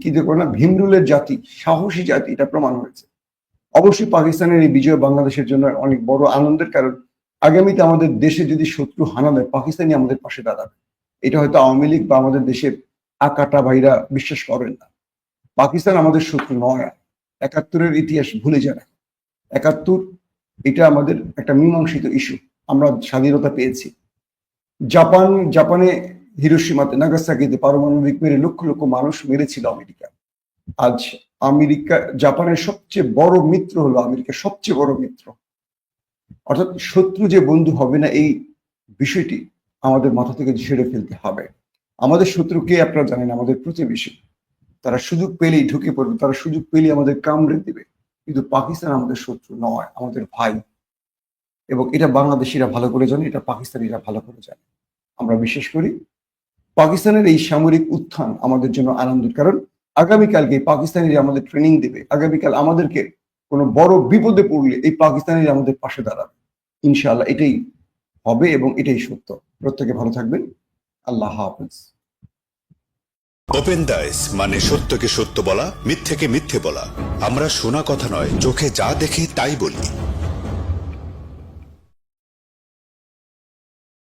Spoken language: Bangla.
কি দেখো না, ভীমরুলের জাতি, সাহসী জাতি এটা প্রমাণ হয়েছে। অবশ্যই পাকিস্তানের এই বিজয় বাংলাদেশের জন্য অনেক বড় আনন্দের, কারণ আগামীতে আমাদের দেশে যদি শত্রু হানা দেয় পাকিস্তানি আমাদের পাশে দাঁড়াবে। এটা হয়তো আওয়ামী লীগ বা আমাদের দেশের আকাটা ভাইরা বিশ্বাস করেন না। পাকিস্তান আমাদের শত্রু নয়। একাত্তরের ইতিহাস ভুলে যায় একাত্তর, এটা আমাদের একটা মীমাংসিত ইস্যু আমরা স্বাধীনতা পেয়েছি। জাপান, জাপানে হিরোসীমাতে নাগাসাকিতে পারমাণবিক মেরে লক্ষ লক্ষ মানুষ মেরেছিল আমেরিকা। আজ আমেরিকা, জাপানের সবচেয়ে বড় মিত্র হলো আমেরিকা সবচেয়ে বড় মিত্র। অর্থাৎ শত্রু যে বন্ধু হবে না, এই বিষয়টি আমাদের মাথা থেকে ঝেড়ে ফেলতে হবে। আমাদের শত্রু কে আপনারা জানেন, আমাদের প্রতিবেশী। তারা সুযোগ পেলেই ঢুকে পড়বে, তারা সুযোগ পেলেই আমাদের কামড়ে দিবে। কিন্তু পাকিস্তান আমাদের শত্রু নয়, আমাদের ভাই। এবং এটা বাংলাদেশিরা ভালো করে জানে, এটা পাকিস্তানিরা ভালো করে জানে। আমরা বিশ্বাস করি পাকিস্তানের এই সামরিক উত্থান আমাদের জন্য আনন্দের, কারণ আগামীকালকে পাকিস্তানিরা আমাদের ট্রেনিং দেবে। আগামীকাল আমাদেরকে কোনো বড় বিপদে পড়লে এই পাকিস্তানিরা আমাদের পাশে দাঁড়াবে। ইনশাআল্লাহ এটাই হবে এবং এটাই সত্য। প্রত্যেকে ভালো থাকবেন। আল্লাহ হাফেজ। ওপেন দাইস মানে সত্যকে সত্য বলা, মিথ্যেকে মিথ্যে বলা। আমরা শোনা কথা নয়, চোখে যা দেখি তাই বলি।